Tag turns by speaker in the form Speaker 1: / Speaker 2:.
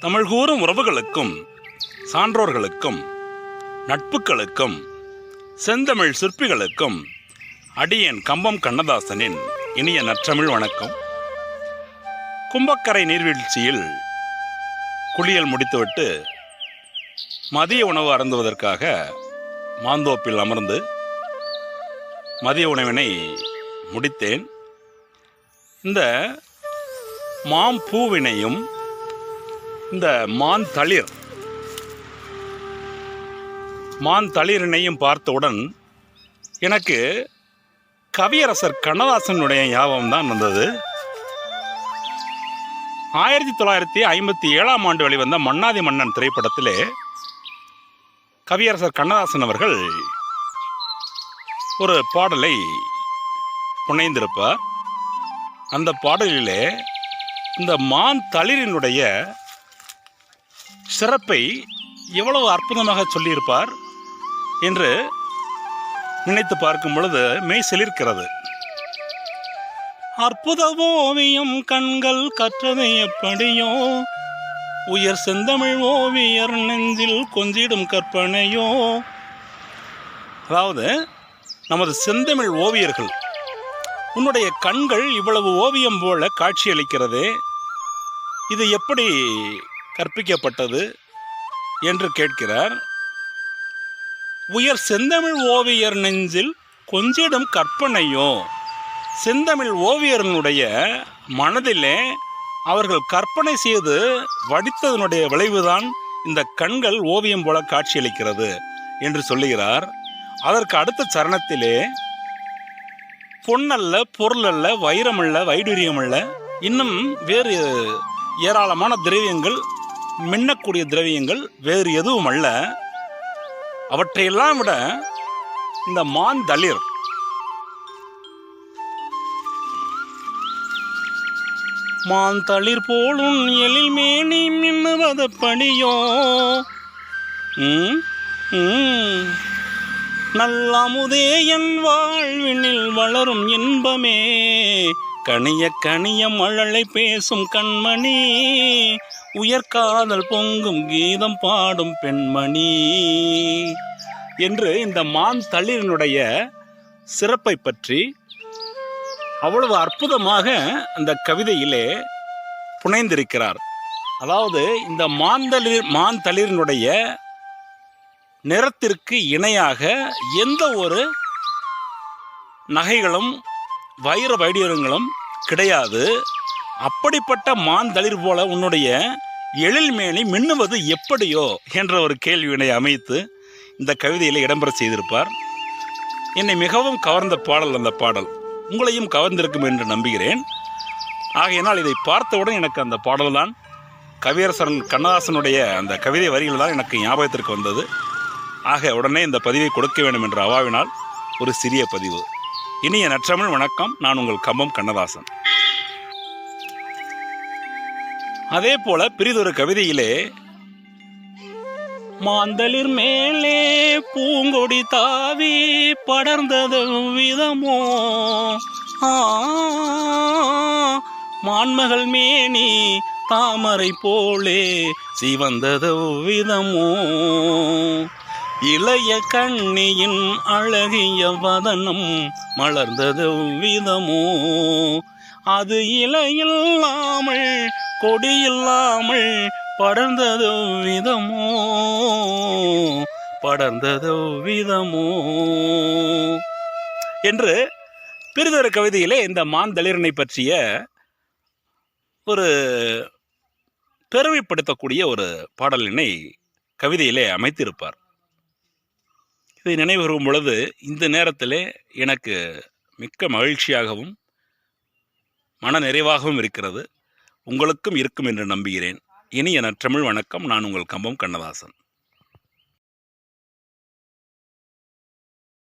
Speaker 1: தமிழ் கூறும் உறவுகளுக்கும் சான்றோர்களுக்கும் நட்புகளுக்கும் செந்தமிழ் சிற்பிகளுக்கும் அடியன் கம்பம் கண்ணதாசனின் இனிய நற்றமிழ் வணக்கம். கும்பக்கரை நீர்வீழ்ச்சியில் குளியல் முடித்துவிட்டு மதிய உணவு அருந்துவதற்காக மாந்தோப்பில் அமர்ந்து மதிய உணவினை முடித்தேன். இந்த மாம்பூவினையும் இந்த மான் தளிர். மான் தளிரினையும் பார்த்தவுடன் எனக்கு கவியரசர் கண்ணதாசனுடைய ஞாபகம் தான் வந்தது. ஆயிரத்தி தொள்ளாயிரத்தி ஐம்பத்தி ஏழாம் ஆண்டு வெளிவந்த மன்னாதி மன்னன் திரைப்படத்திலே கவியரசர் கண்ணதாசன் அவர்கள் ஒரு பாடலை புனைந்திருப்பார். அந்த பாடலிலே இந்த மான் தளிரினுடைய சிறப்பை எவ்வளவு அற்புதமாக சொல்லியிருப்பார் என்று நினைத்து பார்க்கும் பொழுது மெய் சிலிர்க்கிறது. அற்புத ஓவியம் கண்கள் கற்றது எப்படியோ? உயர் செந்தமிழ் ஓவியர் நெஞ்சில் கொஞ்சிடும் கற்பனையோ? அதாவது நமது செந்தமிழ் ஓவியர்கள் உன்னுடைய கண்கள் இவ்வளவு ஓவியம் போல காட்சியளிக்கிறது இது எப்படி கற்பிக்கப்பட்டது என்று கேட்கிறார். உயர் செந்தமிழ் ஓவியர் நெஞ்சில் கொஞ்சிடும் கற்பனையோ? செந்தமிழ் ஓவியர்களுடைய மனதிலே அவர்கள் கற்பனை செய்து வடித்ததனுடைய விளைவுதான் இந்த கண்கள் ஓவியம் போல காட்சியளிக்கிறது என்று சொல்லுகிறார். அதற்கு அடுத்த சரணத்திலே பொன்னல்ல பொருள் அல்ல வைரம் அல்ல வைடூரியம் அல்ல இன்னும் வேறு ஏராளமான திரவியங்கள் மின்னக்கூடிய திரவியங்கள் வேறு எதுவும் அல்ல. அவற்றையெல்லாம் விட இந்த மான் தளிர். மான் தளிர் போலும் எழில் மேனி மின்னுவது படியோ? ம், ம். நல்லாமுதே என் வாழ்வினில் வளரும் இன்பமே. கனிய கனிய மழலை பேசும் கண்மணி. உயர்காதல் பொங்கும் கீதம் பாடும் பெண்மணி என்று இந்த மான் தளிரினுடைய சிறப்பை பற்றி அவ்வளவு அற்புதமாக அந்த கவிதையிலே புனைந்திருக்கிறார். அதாவது இந்த மாந்தளிர் மான் தளிரினுடைய நிறத்திற்கு இணையாக எந்த ஒரு நகைகளும் வைர வைடியங்களும் கிடையாது. அப்படிப்பட்ட மான் தளிர் போல உன்னுடைய எழில் மேனி மின்னுவது எப்படியோ என்ற ஒரு கேள்வியினை அமைத்து இந்த கவிதையில் இடம்பெற செய்திருப்பார். என்னை மிகவும் கவர்ந்த பாடல் அந்த பாடல். உங்களையும் கவர்ந்திருக்கும் என்று நம்புகிறேன். ஆகையினால் இதை பார்த்தவுடன் எனக்கு அந்த பாடல் தான் கவியரசன் கண்ணதாசனுடைய அந்த கவிதை வரிகள் தான் எனக்கு ஞாபகத்திற்கு வந்தது. ஆக உடனே இந்த பதிவை கொடுக்க வேண்டும் என்ற அவாவினால் ஒரு சிறிய பதிவு. இனிய நற்றமிழ் வணக்கம். நான் உங்கள் கம்பம் கண்ணதாசன். அதே போல பிரிதொரு கவிதையிலே மாந்தலிர் மேலே பூங்கொடி தாவி படர்ந்தது விதமோ? ஆ, மான்மகள் மேனி தாமரை போலே சிவந்தது விதமோ? இளைய கண்ணியின் அழகிய வதனம் மலர்ந்தது விதமோ? அது இலையில்லாமல் கொடியில்லாமல் படர்ந்ததோ விதமோ? படர்ந்ததோ விதமோ? என்று பிரிதொரு கவிதையிலே இந்த மாந்தளிரனை பற்றிய ஒரு பெருமைப்படுத்தக்கூடிய ஒரு பாடலினை கவிதையிலே அமைத்திருப்பார். இதை நினைவுறும் பொழுது இந்த நேரத்திலே எனக்கு மிக்க மகிழ்ச்சியாகவும் மன நிறைவாகவும் இருக்கிறது. உங்களுக்கும் இருக்கும் என்று நம்புகிறேன். இனிய நற்றமிழ் வணக்கம். நான் உங்கள் கம்பம் கண்ணதாசன்.